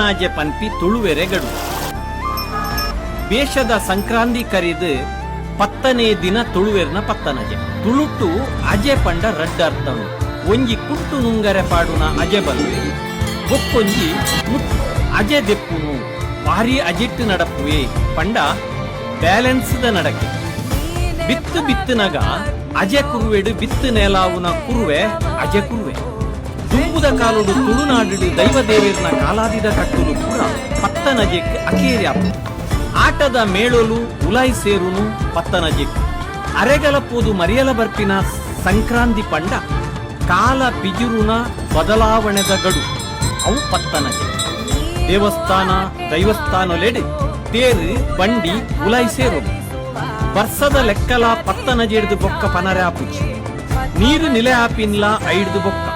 ನಾಜೆ ಪನ್ಪಿ ತುಳುವೆರೆಗಡು ಬೇಷದ ಸಂಕ್ರಾಂತಿ ಕರಿದು ಪತ್ತನೇ ದಿನ ತುಳುವೆರ್ನ ಪತ್ತನಜೆ. ತುಳುಟು ಅಜೆ ಪಂಡ ರಡ್ಡ ಅರ್ಥನು ಒಂಜಿ ಕುಟ್ಟು ನುಂಗರೆ ಪಾಡುನ ಅಜೆ ಬಲ್ವೆ ಮುಟ್ ಅಜೆ ದೆಪ್ಪುನು. ಭಾರಿ ಅಜಿಟ್ಟು ನಡಪುವೆ ಪಂಡ ಬ್ಯಾಲೆನ್ಸ್ದ ನಡಕೆ. ಬಿತ್ತು ಬಿತ್ತನಗ ಅಜೆ ಕುರುವೆಡು ಬಿತ್ತು ನೇಲಾವುನ ಕುರುವೆ ಅಜೆ ಕುರುವೆ. ಕಾಲುಡು ತುಳುನಾಡುಡು ದೈವ ದೇವೇರ್ನ ಕಾಲಾದಿದ ಕಟ್ಟುಲು ಪೂರ ಪತ್ತನಜೆಕ್ ಅಕೇರ್ಯಾಪು ಆಟದ ಮೇಳಲು ಉಲೈ ಸೇರುನು ಪತ್ತನಜೆಕ್ ಅರೆಗಲಪೋದು ಮರಿಯಲ ಬರ್ಪಿನ ಸಂಕ್ರಾಂತಿ ಪಂಡ ಕಾಲ ಪಿಜುರುನ ಬದಲಾವಣೆದ ಗಡು, ಅವು ಪತ್ತನಜೆ ದೇವಸ್ಥಾನ ದೈವಸ್ಥಾನಲೆಡೆ ತೇರು ಬಂಡಿ ಉಲೈ ಸೇರುನು ವರ್ಷದ ಲೆಕ್ಕಲ ಪತ್ತನ ಜೇಡ್ದು ಬೊಕ್ಕ ಪನರೆ ಆಪುಜಿ ನೀರು ನಿಲೆ ಆಪಿನ್ಲ ಐಡ್ದು ಬೊಕ್ಕ.